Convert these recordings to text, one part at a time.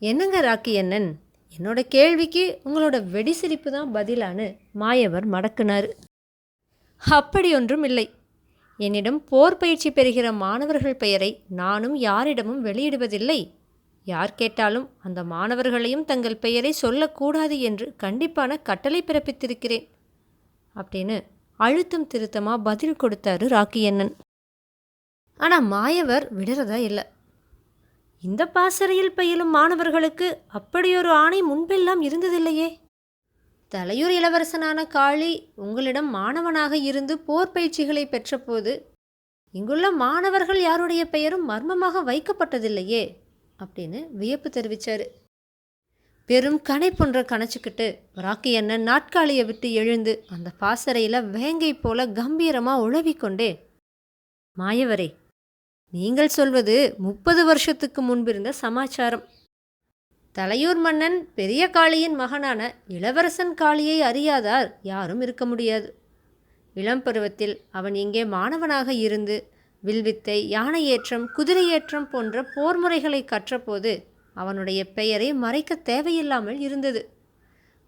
என்னங்க ராக்கி அண்ணன்? என்னோட கேள்விக்கு உங்களோட வெடி சிரிப்பு தான் பதிலான்னு மாயவர் மடக்குனார். அப்படி ஒன்றும் இல்லை. என்னிடம் போர் பயிற்சி பெறுகிற மாணவர்கள் பெயரை நானும் யாரிடமும் வெளியிடுவதில்லை. யார் கேட்டாலும் அந்த மாணவர்களையும் தங்கள் பெயரை சொல்லக்கூடாது என்று கண்டிப்பான கட்டளை பிறப்பித்திருக்கிறேன். அப்படின்னு அழுத்தம் திருத்தமாக பதில் கொடுத்தாரு ராக்கி அண்ணன். ஆனால் மாயவர் விடுறதா இல்லை. இந்த பாசறையில் பயிலும் மாணவர்களுக்கு அப்படியொரு ஆணை முன்பெல்லாம் இருந்ததில்லையே. தலையூர் இளவரசனான காளி உங்களிடம் மாணவனாக இருந்து போர் பயிற்சிகளை பெற்றபோது இங்குள்ள மாணவர்கள் யாருடைய பெயரும் மர்மமாக வைக்கப்பட்டதில்லையே அப்படின்னு வியப்பு தெரிவித்தார் பெரும் கணை போன்ற கணச்சிக்கிட்டு ராக்கி அண்ணன் நாட்காலியை விட்டு எழுந்து அந்த பாசறையில் வேங்கை போல கம்பீரமாக உழவிக்கொண்டே மாயவரே நீங்கள் சொல்வது முப்பது வருஷத்துக்கு முன்பிருந்த சமாச்சாரம். தலையூர் மன்னன் பெரிய காளியின் மகனான இளவரசன் காளியை அறியாதார் யாரும் இருக்க முடியாது. இளம் பருவத்தில் அவன் இங்கே மாணவனாக இருந்து வில்வித்தை யானையேற்றம் குதிரையேற்றம் போன்ற போர் முறைகளை கற்றபோது அவனுடைய பெயரை மறைக்க தேவையில்லாமல் இருந்தது.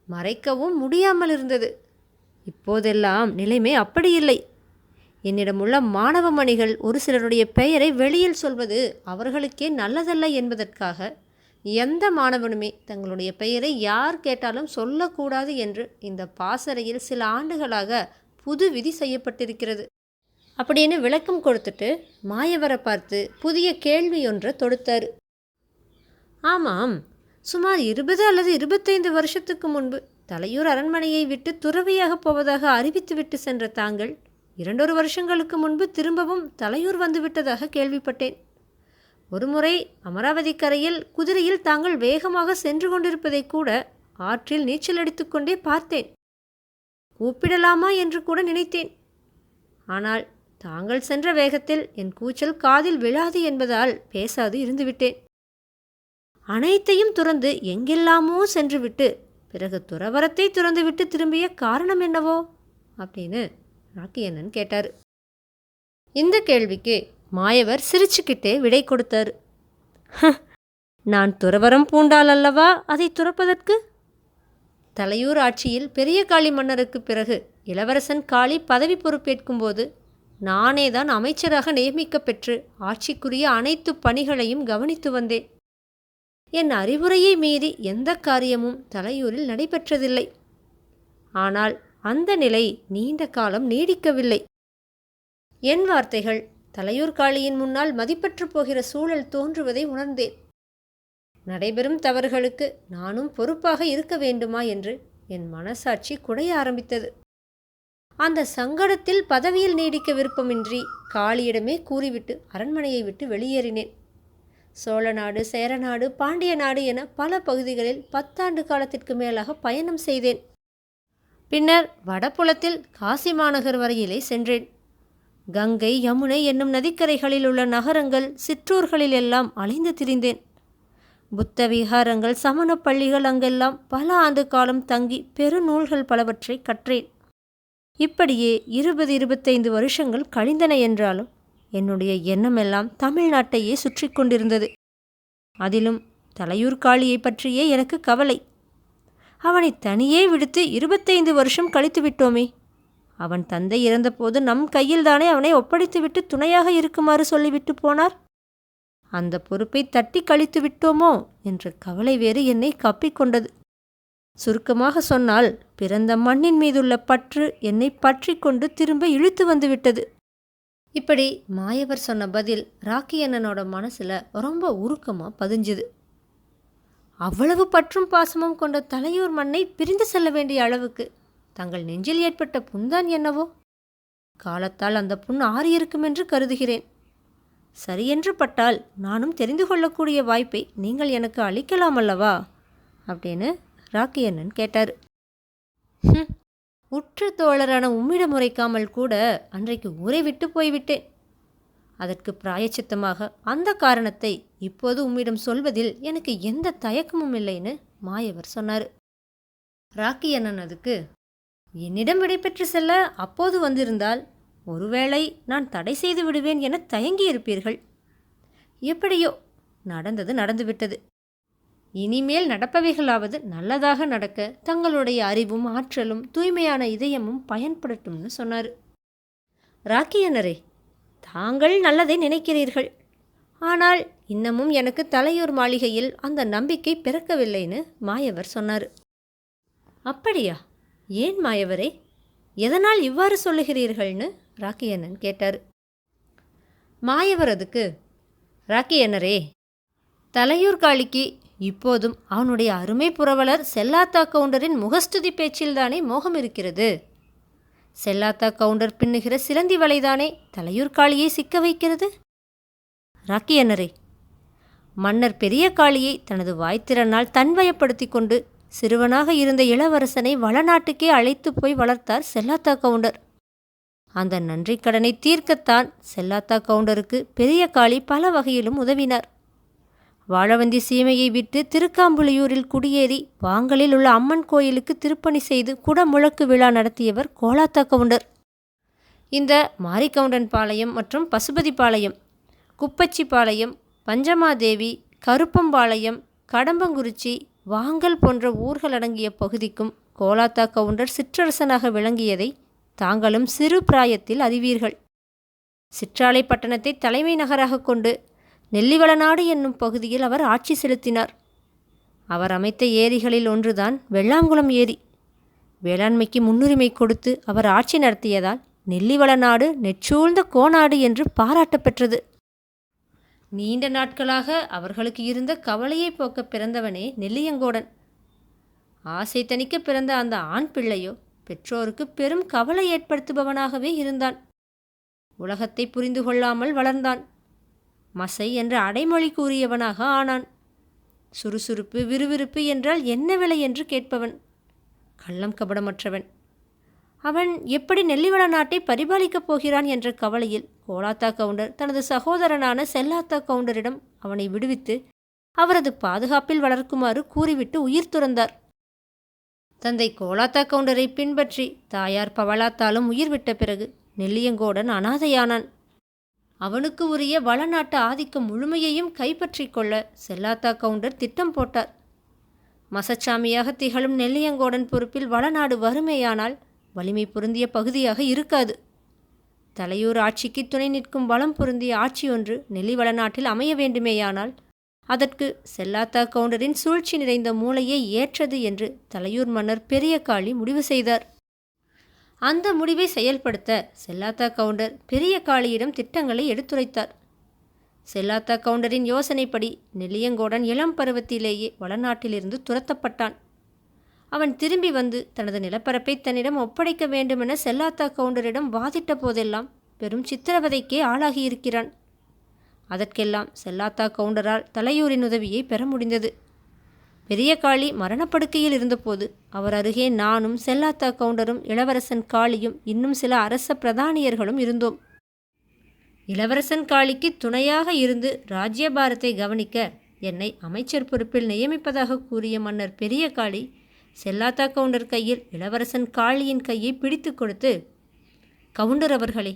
மறைக்கவும் முடியாமல் இருந்தது. இப்போதெல்லாம் நிலைமை அப்படி இல்லை. என்னிடமுள்ள மாணவ மணிகள் ஒரு சிலருடைய பெயரை வெளியில் சொல்வது அவர்களுக்கே நல்லதல்ல என்பதற்காக எந்த மாணவனுமே தங்களுடைய பெயரை யார் கேட்டாலும் சொல்லக்கூடாது என்று இந்த பாசறையில் சில ஆண்டுகளாக புது விதி செய்யப்பட்டிருக்கிறது. அப்படின்னு விளக்கம் கொடுத்துட்டு மாயவரை பார்த்து புதிய கேள்வி ஒன்றை தொடுத்தார். ஆமாம் சுமார் இருபது அல்லது இருபத்தைந்து வருஷத்துக்கு முன்பு தலையூர் அரண்மனையை விட்டு துறவியாக போவதாக அறிவித்துவிட்டு சென்ற தாங்கள் இரண்டொரு வருஷங்களுக்கு முன்பு திரும்பவும் தலையூர் வந்துவிட்டதாக கேள்விப்பட்டேன். ஒருமுறை அமராவதி கரையில் குதிரையில் தாங்கள் வேகமாக சென்று கொண்டிருப்பதை கூட ஆற்றில் நீச்சல் அடித்துக்கொண்டே பார்த்தேன். கூப்பிடலாமா என்று கூட நினைத்தேன். ஆனால் தாங்கள் சென்ற வேகத்தில் என் கூச்சல் காதில் விழாது என்பதால் பேசாது இருந்துவிட்டேன். அனைத்தையும் துறந்து எங்கெல்லாமோ சென்றுவிட்டு பிறகு துறவரத்தை துறந்துவிட்டு திரும்பிய காரணம் என்னவோ? அப்படின்னு ராக்கியண்ணன் கேட்டார். இந்த கேள்விக்கு மாயவர் சிரிச்சுக்கிட்டே விடை கொடுத்தார். நான் துறவரம் பூண்டால் அல்லவா அதை துறப்பதற்கு? தலையூர் ஆட்சியில் பெரிய காளி மன்னருக்கு பிறகு இளவரசன் காளி பதவி பொறுப்பேற்கும்போது நானே தான் அமைச்சராக நியமிக்கப்பெற்று ஆட்சிக்குரிய அனைத்து பணிகளையும் கவனித்து வந்தேன். என் அறிவுரையை மீறி எந்த காரியமும் தலையூரில் நடைபெற்றதில்லை. ஆனால் அந்த நிலை நீண்ட காலம் நீடிக்கவில்லை. என் வார்த்தைகள் தலையூர் காளியின் முன்னால் மதிப்பற்று போகிற சூழல் தோன்றுவதை உணர்ந்தேன். நடைபெறும் தவறுகளுக்கு நானும் பொறுப்பாக இருக்க வேண்டுமா என்று என் மனசாட்சி குடைய ஆரம்பித்தது. அந்த சங்கடத்தில் பதவியில் நீடிக்க விருப்பமின்றி காளியிடமே கூறிவிட்டு அரண்மனையை விட்டு வெளியேறினேன். சோழ நாடு சேரநாடு பாண்டிய நாடு என பல பகுதிகளில் பத்தாண்டு காலத்திற்கு மேலாக பயணம் செய்தேன். பின்னர் வடபுலத்தில் காசி மாநகர் வரையிலே சென்றேன். கங்கை யமுனை என்னும் நதிக்கரைகளில் உள்ள நகரங்கள் சிற்றூர்களில் எல்லாம் அலைந்து திரிந்தேன். புத்த விகாரங்கள் சமண பள்ளிகள் அங்கெல்லாம் பல ஆண்டு காலம் தங்கி பெருநூல்கள் பலவற்றை கற்றேன். இப்படியே இருபது இருபத்தைந்து வருஷங்கள் கழிந்தன என்றாலும் என்னுடைய எண்ணமெல்லாம் தமிழ்நாட்டையே சுற்றி கொண்டிருந்தது. அதிலும் தலையூர் காளியை பற்றியே எனக்கு கவலை. அவனை தனியே விடுத்து இருபத்தைந்து வருஷம் கழித்து விட்டோமே. அவன் தந்தை இறந்தபோது நம் கையில்தானே அவனை ஒப்படைத்துவிட்டு துணையாக இருக்குமாறு சொல்லிவிட்டு போனார்? அந்த பொறுப்பை தட்டி கழித்து விட்டோமோ? என்ற கவலை வேறு என்னை கப்பிக்கொண்டது சுருக்கமாக சொன்னால் பிறந்த மண்ணின் மீதுள்ள பற்று என்னை பற்றி கொண்டு திரும்ப இழுத்து வந்து விட்டது. இப்படி மாயவர் சொன்ன பதில் ராக்கி அண்ணனோட மனசுல ரொம்ப உருக்கமாக பதிஞ்சுது. அவ்வளவு பற்றும் பாசமும் கொண்ட தலையூர் மண்ணை பிரிந்து செல்ல வேண்டிய அளவுக்கு தங்கள் நெஞ்சில் ஏற்பட்ட புண்தான் என்னவோ? காலத்தால் அந்த புண் ஆறியிருக்கும் என்று கருதுகிறேன். சரியென்று பட்டால் நானும் தெரிந்து கொள்ளக்கூடிய வாய்ப்பை நீங்கள் எனக்கு அளிக்கலாம் அல்லவா? அப்படின்னு ராக்கி அண்ணன் கேட்டார். "ஹும், உற்ற தோழரான உம்மிடம் உரைக்காமல் கூட அன்றைக்கு ஊரை விட்டு போய்விட்டேன். அதற்கு பிராயச்சித்தமாக அந்த காரணத்தை இப்போது உம்மிடம் சொல்வதில் எனக்கு எந்த தயக்கமும் இல்லைன்னு மாயவர் சொன்னார். ராக்கி அண்ணன் அதுக்கு என்னிடம் விடைபெற்று செல்ல அப்போது வந்திருந்தால் ஒருவேளை நான் தடை செய்து விடுவேன் என தயங்கி இருப்பீர்கள். எப்படியோ நடந்தது நடந்துவிட்டது இனிமேல் நடப்பவைகளாவது நல்லதாக நடக்க தங்களுடைய அறிவும் ஆற்றலும் தூய்மையான இதயமும் பயன்படட்டும்னு சொன்னார். ராக்கியனரே தாங்கள் நல்லதை நினைக்கிறீர்கள். ஆனால் இன்னமும் எனக்கு தலையூர் மாளிகையில் அந்த நம்பிக்கை பிறக்கவில்லைன்னு மாயவர் சொன்னார். அப்படியா? ஏன் மாயவரே? எதனால் இவ்வாறு சொல்லுகிறீர்கள்னு ராக்கியண்ணன் கேட்டார். மாயவர் அதுக்கு ராக்கியண்ணரே தலையூர் காளிக்கு இப்போதும் அவனுடைய அருமை புரவலர் செல்லாத்தா கவுண்டரின் முகஸ்துதி பேச்சில்தானே மோகம் இருக்கிறது. செல்லாத்தா கவுண்டர் பின்னுகிற சிலந்தி வலைதானே தலையூர் காளியை சிக்க வைக்கிறது? ராக்கியண்ணரே மன்னர் பெரிய காளியை தனது வாய்த்திறனால் தன்வயப்படுத்தி கொண்டு சிறுவனாக இருந்த இளவரசனை வளநாட்டுக்கே அழைத்து போய் வளர்த்தார் செல்லாத்தா கவுண்டர். அந்த நன்றிக் கடனை தீர்க்கத்தான் செல்லாத்தா கவுண்டருக்கு பெரிய காளி பல வகையிலும் உதவினார். வாழவந்தி சீமையை விட்டு திருக்காம்புலியூரில் குடியேறி வாங்கலில் உள்ள அம்மன் கோயிலுக்கு திருப்பணி செய்து குடமுழக்கு விழா நடத்தியவர் கோலாத்தா கவுண்டர். இந்த மாரிக்கவுண்டன் பாளையம் மற்றும் பசுபதி பாளையம் குப்பச்சிபாளையம் பஞ்சமாதேவி கருப்பம்பாளையம் கடம்பங்குறிச்சி வாங்கல் போன்ற ஊர்கள் அடங்கிய பகுதிக்கும் கோலாத்தா கவுண்டர் சிற்றரசனாக விளங்கியதை தாங்களும் சிறு பிராயத்தில் அறிவீர்கள். சிற்றாலை பட்டணத்தை தலைமை நகராக கொண்டு நெல்லிவளநாடு என்னும் பகுதியில் அவர் ஆட்சி செலுத்தினார். அவர் அமைத்த ஏரிகளில் ஒன்றுதான் வெள்ளாங்குளம் ஏரி. வேளாண்மைக்கு முன்னுரிமை கொடுத்து அவர் ஆட்சி நடத்தியதால் நெல்லிவளநாடு நெச்சூழ்ந்த கோநாடு என்று பாராட்டப்பெற்றது நீண்ட நாட்களாக அவர்களுக்கு இருந்த கவலையை போக்க பிறந்தவனே நெல்லியங்கோடன். ஆசை தணிக்க பிறந்த அந்த ஆண் பிள்ளையோ பெற்றோருக்கு பெரும் கவலை ஏற்படுத்துபவனாகவே இருந்தான். உலகத்தை புரிந்து கொள்ளாமல் வளர்ந்தான். மசை என்ற அடைமொழி கூறியவனாக ஆனான். சுறுசுறுப்பு விறுவிறுப்பு என்றால் என்ன விலை என்று கேட்பவன். கள்ளம் கபடமற்றவன். அவன் எப்படி நெல்லிவள நாட்டை பரிபாலிக்கப் போகிறான் என்ற கவலையில் கோலாத்தா கவுண்டர் தனது சகோதரனான செல்லாத்தா கவுண்டரிடம் அவனை விடுவித்து அவரது பாதுகாப்பில் வளர்க்குமாறு கூறிவிட்டு உயிர் துறந்தார். தந்தை கோலாத்தா கவுண்டரை பின்பற்றி தாயார் பவளாத்தாலும் உயிர் விட்ட பிறகு நெல்லியங்கோடன் அனாதையானான். அவனுக்கு உரிய வளநாட்டு ஆதிக்கம் முழுமையையும் கைப்பற்றி கொள்ள செல்லாத்தா கவுண்டர் திட்டம் போட்டார். மசச்சாமியாக திகழும் நெல்லியங்கோடன் பொறுப்பில் வளநாடு வறுமையானால் வலிமை பொருந்திய பகுதியாக இருக்காது. தலையூர் ஆட்சிக்கு துணை நிற்கும் வளம் பொருந்திய ஆட்சி ஒன்று நெல்லி வளநாட்டில் அமைய வேண்டுமேயானால் அதற்கு செல்லாத்தா கவுண்டரின் சூழ்ச்சி நிறைந்த மூளையே ஏற்றது என்று தலையூர் மன்னர் பெரிய காளி முடிவு செய்தார். அந்த முடிவை செயல்படுத்த செல்லாத்தா கவுண்டர் பெரிய காளியிடம் திட்டங்களை எடுத்துரைத்தார். செல்லாத்தா கவுண்டரின் யோசனைப்படி நெல்லியங்கோடன் இளம் பருவத்திலேயே வளநாட்டிலிருந்து துரத்தப்பட்டான். அவன் திரும்பி வந்து தனது நிலப்பரப்பை தன்னிடம் ஒப்படைக்க வேண்டுமென செல்லாத்தா கவுண்டரிடம் வாதிட்ட போதெல்லாம் பெரும் சித்திரவதைக்கே ஆளாகியிருக்கிறான். அதற்கெல்லாம் செல்லாத்தா கவுண்டரால் தலையூரின் உதவியை பெற முடிந்தது. பெரிய காளி மரணப்படுக்கையில் இருந்தபோது அவர் அருகே நானும் செல்லாத்தா கவுண்டரும் இளவரசன் காளியும் இன்னும் சில அரச பிரதானியர்களும் இருந்தோம். இளவரசன் காளிக்கு துணையாக இருந்து ராஜ்யபாரத்தை கவனிக்க என்னை அமைச்சர் பொறுப்பில் நியமிப்பதாக கூறிய மன்னர் பெரிய காளி செல்லாத்தா கவுண்டர் கையில் இளவரசன் காளியின் கையை பிடித்து கொடுத்து கவுண்டர் அவர்களே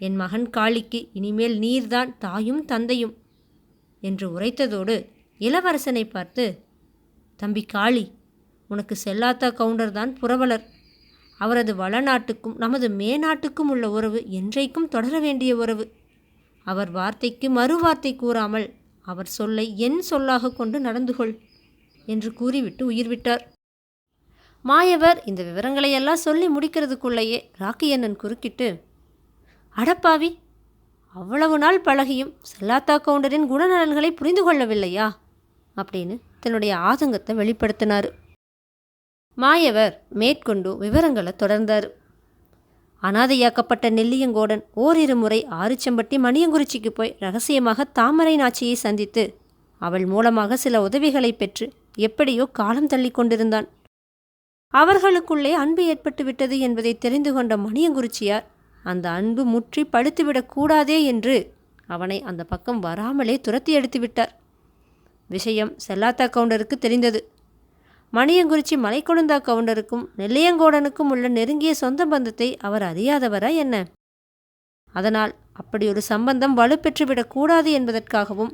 என் மகன் காளிக்கு இனிமேல் நீர்தான் தாயும் தந்தையும் என்று உரைத்ததோடு இளவரசனை பார்த்து தம்பி காளி உனக்கு செல்லாத்தா கவுண்டர் தான் புரவலர். அவரது வளநாட்டுக்கும் நமது மேநாட்டுக்கும் உள்ள உறவு என்றைக்கும் தொடர வேண்டிய உறவு. அவர் வார்த்தைக்கு மறு வார்த்தை கூறாமல் அவர் சொல்லை என் சொல்லாக கொண்டு நடந்து கொள் என்று கூறிவிட்டு உயிர்விட்டார். மாயவர் இந்த விவரங்களையெல்லாம் சொல்லி முடிக்கிறதுக்குள்ளேயே ராக்கியண்ணன் குறுக்கிட்டு அடப்பாவி அவ்வளவு நாள் பழகியும் செல்லாத்தா கவுண்டரின் குணநலன்களை புரிந்து கொள்ளவில்லையா? அப்படின்னு தன்னுடைய ஆதங்கத்தை வெளிப்படுத்தினார். மாயவர் மேற்கொண்டு விவரங்களை தொடர்ந்தார். அனாதையாக்கப்பட்ட நெல்லியங்கோடன் ஓரிரு முறை ஆரிச்சம்பட்டி மணியங்குறிச்சிக்கு போய் ரகசியமாக தாமரை நாச்சியை சந்தித்து அவள் மூலமாக சில உதவிகளை பெற்று எப்படியோ காலம் தள்ளி கொண்டிருந்தான். அவர்களுக்குள்ளே அன்பு ஏற்பட்டுவிட்டது என்பதை தெரிந்து கொண்ட மணியங்குறிச்சியார் அந்த அன்பு முற்றி படுத்துவிடக் கூடாதே என்று அவனை அந்த பக்கம் வராமலே துரத்தி எடுத்து விட்டார். விஷயம் செல்லாத்தா கவுண்டருக்கு தெரிந்தது. மணியங்குறிச்சி மலைக்கொழுந்தா கவுண்டருக்கும் நெல்லையங்கோடனுக்கும் உள்ள நெருங்கிய சொந்த பந்தத்தை அவர் அறியாதவரா என்ன? அதனால் அப்படி ஒரு சம்பந்தம் வலுப்பெற்றுவிடக்கூடாது என்பதற்காகவும்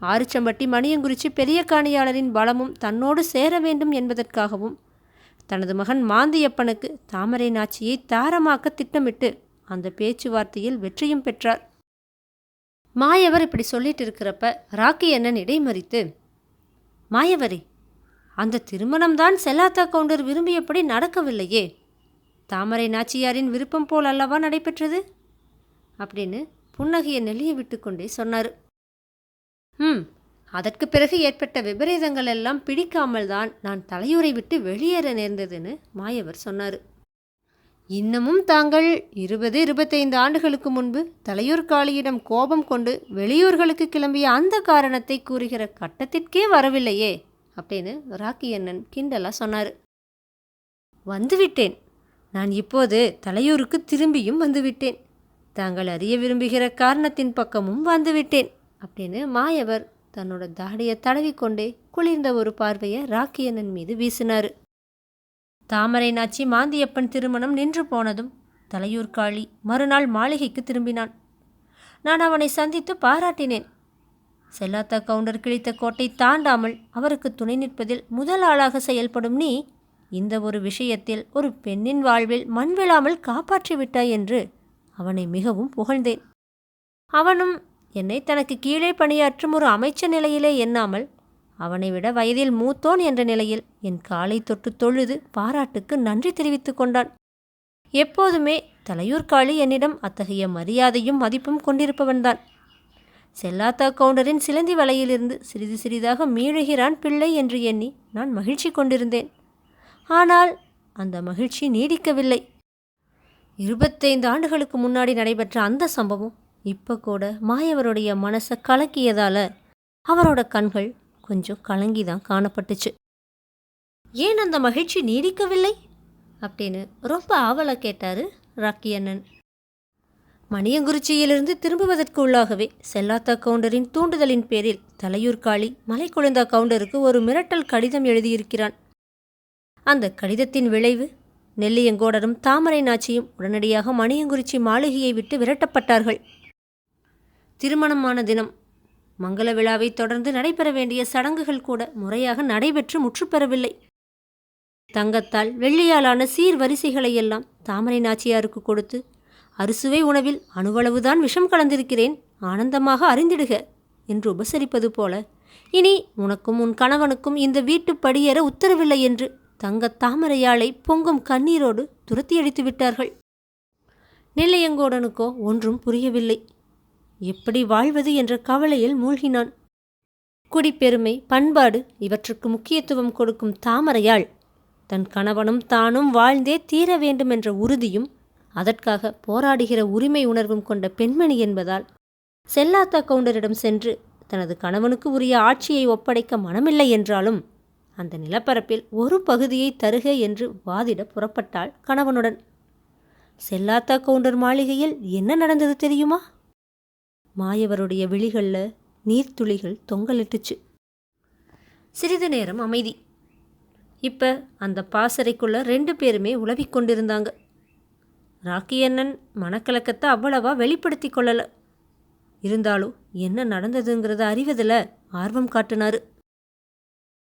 ஆரிச்சம்பட்டி மணியங்குறிச்சி பெரிய காணியாளரின் பலமும் தன்னோடு சேர வேண்டும் என்பதற்காகவும் தனது மகன் மாந்தியப்பனுக்கு தாமரை நாச்சியை தாரமாக்க திட்டமிட்டு அந்த பேச்சுவார்த்தையில் வெற்றியும் பெற்றார். மாயவர் இப்படி சொல்லிட்டு இருக்கிறப்ப ராக்கி அண்ணன் இடைமறித்து மாயவரே அந்த திருமணம்தான் செல்லாத்தா கவுண்டர் விரும்பியபடி நடக்கவில்லையே. தாமரை நாச்சியாரின் விருப்பம் போல் அல்லவா நடைபெற்றது? அப்படின்னு புன்னகையை நெளிய விட்டுக்கொண்டே சொன்னார். ம் அதற்கு பிறகு ஏற்பட்ட விபரீதங்கள் எல்லாம் பிடிக்காமல் தான் நான் தலையூரை விட்டு வெளியேற நேர்ந்ததுன்னு மாயவர் சொன்னார். இன்னமும் தாங்கள் இருபது இருபத்தைந்து ஆண்டுகளுக்கு முன்பு தலையூர் காளியிடம் கோபம் கொண்டு வெளியூர்களுக்கு கிளம்பிய அந்த காரணத்தை கூறுகிற கட்டத்திற்கே வரவில்லையே அப்படின்னு ராக்கி அண்ணன் கிண்டலா சொன்னார். வந்துவிட்டேன். நான் இப்போது தலையூருக்கு திரும்பியும் வந்துவிட்டேன். தாங்கள் அறிய விரும்புகிற காரணத்தின் பக்கமும் வந்துவிட்டேன் அப்படின்னு மாயவர் தன்னோட தாடியை தடவிக்கொண்டே குளிர்ந்த ஒரு பார்வையை ராக்கியனன் மீது வீசினார். தாமரை நாச்சி மாந்தியப்பன் திருமணம் நின்று போனதும் தலையூர் காளி மறுநாள் மாளிகைக்கு திரும்பினான். நான் அவனை சந்தித்து பாராட்டினேன். செல்லாத்தா கவுண்டர் கிழித்த கோட்டை தாண்டாமல் அவருக்கு துணை நிற்பதில் முதல் ஆளாக செயல்படும் நீ இந்த ஒரு விஷயத்தில் ஒரு பெண்ணின் வாழ்வில் மண் விழாமல் காப்பாற்றிவிட்டாய் என்று அவனை மிகவும் புகழ்ந்தேன். அவனும் என்னை தனக்கு கீழே பணியாற்றும் ஒரு அமைச்ச நிலையிலே எண்ணாமல் அவனை விட வயதில் மூத்தோன் என்ற நிலையில் என் காலை தொட்டு தொழுது பாராட்டுக்கு நன்றி தெரிவித்துக் கொண்டான். எப்போதுமே தலையூர் காளி என்னிடம் அத்தகைய மரியாதையும் மதிப்பும் கொண்டிருப்பவன்தான் செல்லாத்தா கவுண்டரின் சிலந்தி வலையிலிருந்து சிறிது சிறிதாக மீழுகிறான் பிள்ளை என்று எண்ணி நான் மகிழ்ச்சி கொண்டிருந்தேன். ஆனால் அந்த மகிழ்ச்சி நீடிக்கவில்லை. இருபத்தைந்து ஆண்டுகளுக்கு முன்னாடி நடைபெற்ற அந்த சம்பவம் இப்போ கூட மாயவருடைய மனசை கலக்கியதால் அவரோட கண்கள் கொஞ்சம் கலங்கி தான் காணப்பட்டுச்சு. ஏன் அந்த மகிழ்ச்சி நீடிக்கவில்லை? அப்படின்னு ரொம்ப ஆவலை கேட்டார் ராக்கி அண்ணன் மணியங்குறிச்சியிலிருந்து திரும்புவதற்கு உள்ளாகவே செல்லாத்தா கவுண்டரின் தூண்டுதலின் பேரில் தலையூர் காளி மலைக்குழுந்தா கவுண்டருக்கு ஒரு மிரட்டல் கடிதம் எழுதியிருக்கிறான். அந்த கடிதத்தின் விளைவு நெல்லியங்கோடரும் தாமரை நாச்சியும் உடனடியாக மணியங்குறிச்சி மாளிகையை விட்டு விரட்டப்பட்டார்கள். திருமணமான தினம். மங்கள விழாவை தொடர்ந்து நடைபெற வேண்டிய சடங்குகள் கூட முறையாக நடைபெற்று முற்றுப்பெறவில்லை. தங்கத்தால் வெள்ளியாலான சீர் வரிசைகளையெல்லாம் தாமரை நாச்சியாருக்கு கொடுத்து அறுசுவை உணவில் அணுவளவுதான் விஷம் கலந்திருக்கிறேன் ஆனந்தமாக அறிந்திடுக என்று உபசரிப்பது போல இனி உனக்கும் உன் கணவனுக்கும் இந்த வீட்டு படியேற உத்தரவில்லை என்று தங்கத் தாமரையாளை பொங்கும் கண்ணீரோடு துரத்தியடித்து விட்டார்கள் நெல்லையங்கோடனுக்கோ ஒன்றும் புரியவில்லை. எப்படி வாழ்வது என்ற கவலையில் மூழ்கினான். குடிப்பெருமை பண்பாடு இவற்றுக்கு முக்கியத்துவம் கொடுக்கும் தாமரையாள் தன் கணவனும் தானும் வாழ்ந்தே தீர வேண்டும் என்ற உறுதியும் அதற்காக போராடுகிற உரிமை உணர்வும் கொண்ட பெண்மணி என்பதால் செல்லாத்தா கவுண்டரிடம் சென்று தனது கணவனுக்கு உரிய ஆட்சியை ஒப்படைக்க மனமில்லை என்றாலும் அந்த நிலப்பரப்பில் ஒரு பகுதியை தருக என்று வாதிட புறப்பட்டாள் கணவனுடன். செல்லாத்தா கவுண்டர் மாளிகையில் என்ன நடந்தது தெரியுமா? மாயவருடைய விழிகளில் நீர்த்துளிகள் தொங்கலிட்டுச்சு. சிறிது நேரம் அமைதி. இப்போ அந்த பாசறைக்குள்ளே ரெண்டு பேருமே உலவிக் கொண்டிருந்தாங்க. மனக்கலக்கத்தை அவ்வளவா வெளிப்படுத்தி கொள்ளலை. இருந்தாலும் என்ன நடந்ததுங்கிறத அறிவதில் ஆர்வம் காட்டினார்.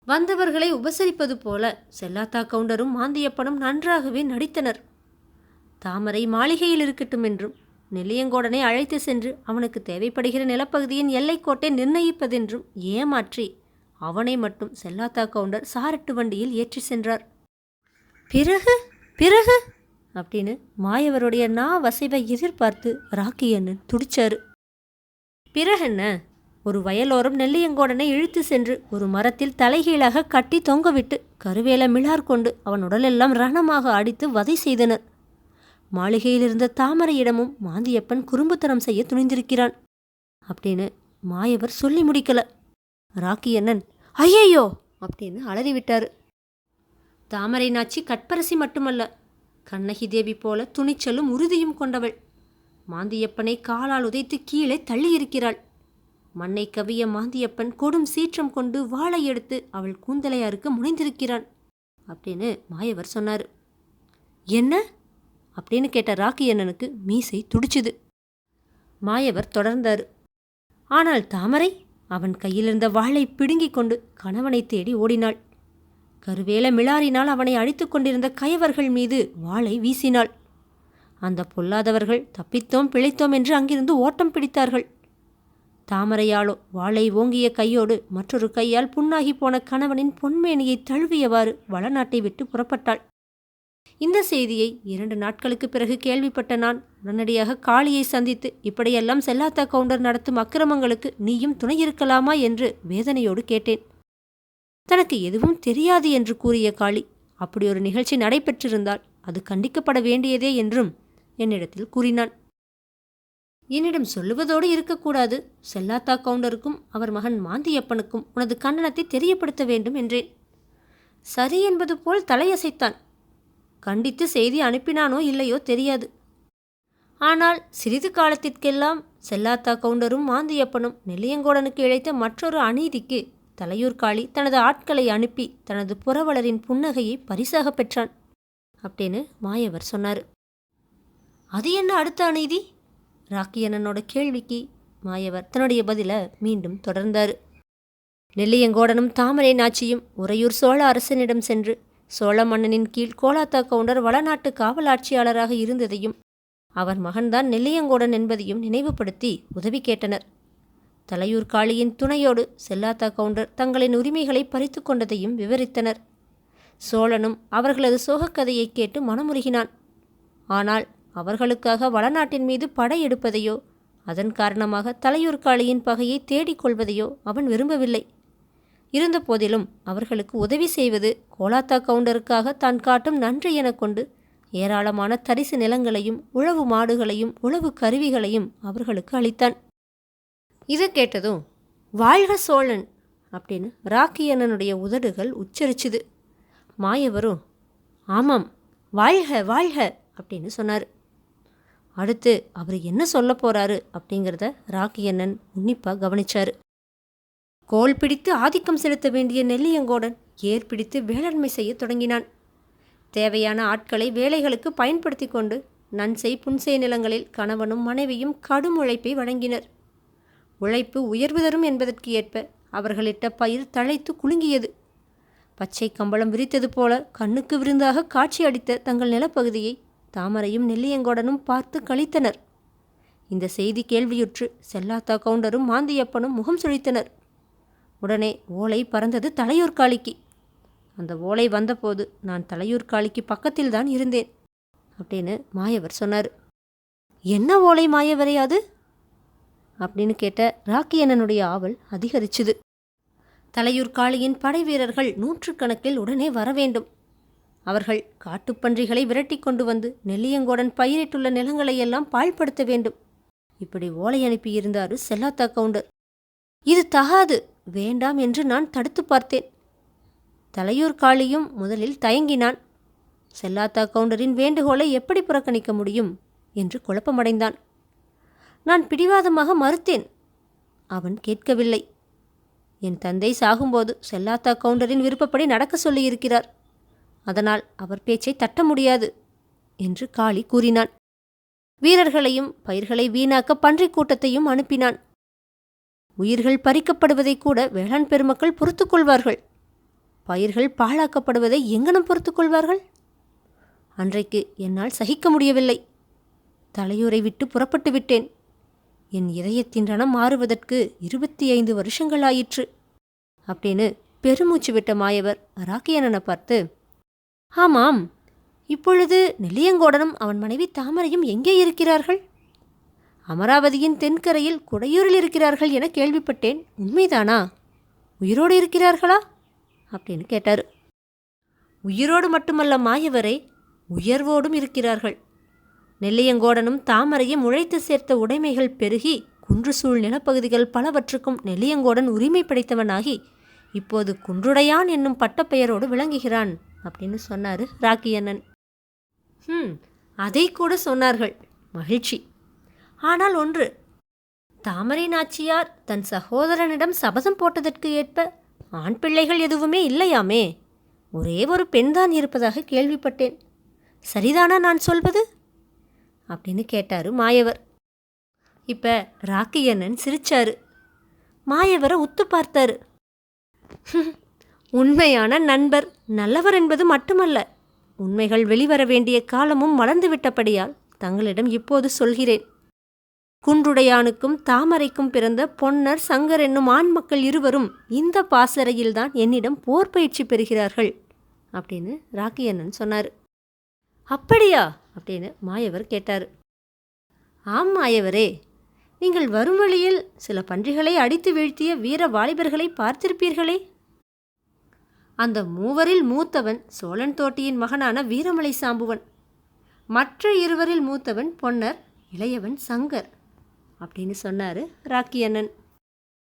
வந்தவர்களை உபசரிப்பது போல செல்லாத்தா கவுண்டரும் மாந்தியப்பனும் நன்றாகவே நடித்தனர். தாமரை மாளிகையில் இருக்கட்டும் என்றும் நெல்லியங்கோடனை அழைத்து சென்று அவனுக்கு தேவைப்படுகிற நிலப்பகுதியின் எல்லைக்கோட்டை நிர்ணயிப்பதென்றும் ஏமாற்றி அவனை மட்டும் செல்லாத்தா கவுண்டர் சாரட்டு வண்டியில் ஏற்றி சென்றார். பிறகு? பிறகு? அப்படின்னு மாயவருடைய நா வசைவை எதிர்பார்த்து ராக்கி அண்ணன் துடிச்சாரு. பிறகென்ன ஒரு வயலோரம் நெல்லியங்கோடனை இழுத்து சென்று ஒரு மரத்தில் தலைகீழாக கட்டி தொங்கவிட்டு கருவேல மிளார் கொண்டு அவன் உடலெல்லாம் ரணமாக அடித்து வதை செய்தனர். மாளிகையில் இருந்த தாமரையிடமும் மாந்தியப்பன் குறும்புத்தனம் செய்ய துணிந்திருக்கிறான். அப்படின்னு மாயவர் சொல்லி முடிக்கல. ராக்கி அண்ணன் ஐயையோ! அப்படின்னு அலறிவிட்டாரு தாமரை நாச்சி கட்பரசி மட்டுமல்ல கண்ணகி தேவி போல துணிச்சலும் உறுதியும் கொண்டவள். மாந்தியப்பனை காலால் உதைத்து கீழே தள்ளியிருக்கிறாள். மண்ணை கவிய மாந்தியப்பன் கொடும் சீற்றம் கொண்டு வாளை எடுத்து அவள் கூந்தலையாருக்கு முனைந்திருக்கிறான். அப்படின்னு மாயவர் சொன்னார். என்ன? அப்படின்னு கேட்ட ராக்கி அண்ணனுக்கு மீசை துடிச்சுது. மாயவர் தொடர்ந்தார். ஆனால் தாமரை அவன் கையிலிருந்த வாளை பிடுங்கிக் கொண்டு கணவனை தேடி ஓடினாள். கருவேல மிளாரினால் அவனை அழித்துக் கொண்டிருந்த கயவர்கள் மீது வாளை வீசினாள். அந்த பொல்லாதவர்கள் தப்பித்தோம் பிழைத்தோம் என்று அங்கிருந்து ஓட்டம் பிடித்தார்கள். தாமரையாளோ வாளை ஓங்கிய கையோடு மற்றொரு கையால் புண்ணாகி போன கணவனின் பொன்மேனியை தழுவியவாறு வளநாட்டை விட்டு புறப்பட்டாள். இந்த செய்தியை இரண்டு நாட்களுக்கு பிறகு கேள்விப்பட்ட நான் உடனடியாக காளியை சந்தித்து இப்படியெல்லாம் செல்லாத்தா கவுண்டர் நடத்தும் அக்கிரமங்களுக்கு நீயும் துணை இருக்கலாமா? என்று வேதனையோடு கேட்டேன். தனக்கு எதுவும் தெரியாது என்று கூறிய காளி அப்படி ஒரு நிகழ்ச்சி நடைபெற்றிருந்தால் அது கண்டிக்கப்பட வேண்டியதே என்றும் என்னிடத்தில் கூறினான். என்னிடம் சொல்லுவதோடு இருக்கக்கூடாது. செல்லாத்தா கவுண்டருக்கும் அவர் மகன் மாந்தியப்பனுக்கும் உனது கண்டனத்தை தெரியப்படுத்த வேண்டும் என்றேன். சரி என்பது போல் தலையசைத்தான். கண்டித்து செய்தி அனுப்பினானோ இல்லையோ தெரியாது. ஆனால் சிறிது காலத்திற்கெல்லாம் செல்லாத்தா கவுண்டரும் மாந்தியப்பனும் நெல்லியங்கோடனுக்கு இழைத்த மற்றொரு அநீதிக்கு தலையூர்காளி தனது ஆட்களை அனுப்பி தனது புறவலரின் புன்னகையை பரிசாக பெற்றான். அப்படின்னு மாயவர் சொன்னார். அது என்ன அடுத்த அநீதி? ராக்கியண்ணனோட கேள்விக்கு மாயவர் தன்னுடைய பதிலை மீண்டும் தொடர்ந்தார். நெல்லியங்கோடனும் தாமரை நாச்சியும் உறையூர் சோழ அரசனிடம் சென்று சோழ மன்னனின் கீழ் கோலாத்தா கவுண்டர் வளநாட்டு காவலாட்சியாளராக இருந்ததையும் அவர் மகன்தான் நெல்லியங்கோடன் என்பதையும் நினைவுபடுத்தி உதவி கேட்டனர். தலையூர் காளியின் துணையோடு செல்லாத்தா கவுண்டர் தங்களின் உரிமைகளை பறித்து கொண்டதையும் விவரித்தனர். சோழனும் அவர்களது சோகக்கதையை கேட்டு மனமுருகினான். ஆனால் அவர்களுக்காக வளநாட்டின் மீது படையெடுப்பதையோ அதன் காரணமாக தலையூர் காளியின் பகையை தேடிக் கொள்வதையோ அவன் விரும்பவில்லை. இருந்தபோதிலும் அவர்களுக்கு உதவி செய்வது கோலாத்தா கவுண்டருக்காக தான் காட்டும் நன்றி எனக் கொண்டு ஏராளமான தரிசு நிலங்களையும் உழவு மாடுகளையும் உழவு கருவிகளையும் அவர்களுக்கு அளித்தான். இது கேட்டதும் வாழ்க சோழன் அப்படின்னு ராக்கியண்ணனுடைய உதடுகள் உச்சரிச்சுது. மாயவரும் ஆமாம் வாழ்க வாழ்க அப்படின்னு சொன்னார். அடுத்து அவர் என்ன சொல்ல போகிறாரு அப்படிங்கிறத ராக்கியண்ணன் உன்னிப்பாக கவனிச்சார். கோல் பிடித்து ஆதிக்கம் செலுத்த வேண்டிய நெல்லியங்கோடன் ஏர் பிடித்து வேளாண்மை செய்யத் தொடங்கினான். தேவையான ஆட்களை வேலைகளுக்கு பயன்படுத்தி கொண்டு நன்செய் புன்செய் நிலங்களில் கணவனும் மனைவியும் கடும் உழைப்பை வழங்கினர். உழைப்பு உயர்வு தரும் என்பதற்கு ஏற்ப அவர்களிட்ட பயிர் தழைத்து குலுங்கியது. பச்சை கம்பளம் விரித்தது போல கண்ணுக்கு விருந்தாக காட்சி அடித்த தங்கள் நிலப்பகுதியை தாமரையும் நெல்லியங்கோடனும் பார்த்து கழித்தனர். இந்த செய்தி கேள்வியுற்று செல்லாத்தா கவுண்டரும் மாந்தியப்பனும் முகம் சுழித்தனர். உடனே ஓலை பறந்தது தலையூர்காளிக்கு அந்த ஓலை வந்தபோது நான் தலையூர்காளிக்கு பக்கத்தில் தான் இருந்தேன் அப்படின்னு மாயவர் சொன்னார். என்ன ஓலை மாயவரே அது? அப்படின்னு கேட்ட ராக்கியண்ணனுடைய ஆவல் அதிகரிச்சுது. தலையூர் காளியின் படை வீரர்கள் நூற்றுக்கணக்கில் உடனே வர வேண்டும். அவர்கள் காட்டுப்பன்றிகளை விரட்டி கொண்டு வந்து நெல்லியங்கோடன் பயிரிட்டுள்ள நிலங்களை எல்லாம் பாழ்படுத்த வேண்டும். இப்படி ஓலை அனுப்பியிருந்தாரு செல்லாத்தா கவுண்டர். இது தகாது. வேண்டாம் என்று நான் தடுத்து பார்த்தேன். தலையூர் காளியும் முதலில் தயங்கினான். செல்லாத்தா கவுண்டரின் வேண்டுகோளை எப்படி புறக்கணிக்க முடியும்? என்று குழப்பமடைந்தான். நான் பிடிவாதமாக மறுத்தேன். அவன் கேட்கவில்லை. என் தந்தை சாகும்போது செல்லாத்தா கவுண்டரின் விருப்பப்படி நடக்க சொல்லியிருக்கிறார். அதனால் அவர் பேச்சை தட்ட முடியாது என்று காளி கூறினான். வீரர்களையும் பயிர்களை வீணாக்க பன்றிக் கூட்டத்தையும் அனுப்பினான். உயிர்கள் பறிக்கப்படுவதை கூட வேளாண் பெருமக்கள் பொறுத்துக்கொள்வார்கள். பயிர்கள் பாழாக்கப்படுவதை எங்கனம் பொறுத்துக்கொள்வார்கள்? அன்றைக்கு என்னால் சகிக்க முடியவில்லை. தலையூரை விட்டு புறப்பட்டு விட்டேன். என் இதயத்தின் ரணம் மாறுவதற்கு இருபத்தி ஐந்து வருஷங்கள் ஆயிற்று. அப்படின்னு பெருமூச்சு விட்ட மாயவர் ராக்கியனனை பார்த்து ஆமாம் இப்பொழுது நெல்லியங்கோடனும் அவன் மனைவி தாமரையும் எங்கே இருக்கிறார்கள்? அமராவதியின் தென்கரையில் குடையூரில் இருக்கிறார்கள் என கேள்விப்பட்டேன். உண்மைதானா? உயிரோடு இருக்கிறார்களா? அப்படின்னு கேட்டார். உயிரோடு மட்டுமல்ல மாயவரை உயர்வோடும் இருக்கிறார்கள். நெல்லியங்கோடனும் தாமரையும் உழைத்து சேர்த்த உடைமைகள் பெருகி குன்று சூழ் நிலப்பகுதிகள் பலவற்றுக்கும் நெல்லியங்கோடன் உரிமை படைத்தவனாகி இப்போது குன்றுடையான் என்னும் பட்டப்பெயரோடு விளங்குகிறான் அப்படின்னு சொன்னார் ராக்கியண்ணன். ம் அதை கூட சொன்னார்கள். மகிழ்ச்சி. ஆனால் ஒன்று. தாமரை நாச்சியார் தன் சகோதரனிடம் சபதம் போட்டதற்கு ஏற்ப ஆண் பிள்ளைகள் எதுவுமே இல்லையாமே? ஒரே ஒரு பெண்தான் இருப்பதாக கேள்விப்பட்டேன். சரிதானா நான் சொல்வது? அப்படின்னு கேட்டார் மாயவர். இப்ப ராக்கியண்ணன் சிரிச்சாரு. மாயவரை உத்து பார்த்தாரு. உண்மையான நண்பர் நல்லவர் என்பது மட்டுமல்ல. உண்மைகள் வெளிவர வேண்டிய காலமும் மலர்ந்துவிட்டபடியால் தங்களிடம் இப்போது சொல்கிறேன். குன்றுடையானுக்கும் தாமரைக்கும் பிறந்த பொன்னர் சங்கர் என்னும் ஆண் மக்கள் இருவரும் இந்த பாசறையில்தான் என்னிடம் போர் பயிற்சி பெறுகிறார்கள் அப்படின்னு ராக்கி அண்ணன் சொன்னார். அப்படியா? அப்படின்னு மாயவர் கேட்டார். ஆம் மாயவரே நீங்கள் வரும் வழியில் சில பன்றிகளை அடித்து வீழ்த்திய வீர வாலிபர்களை பார்த்திருப்பீர்களே. அந்த மூவரில் மூத்தவன் சோழன் தோட்டியின் மகனான வீரமலை சாம்புவன். மற்ற இருவரில் மூத்தவன் பொன்னர் இளையவன் சங்கர். அப்படின்னு சொன்னார் ராக்கி அண்ணன்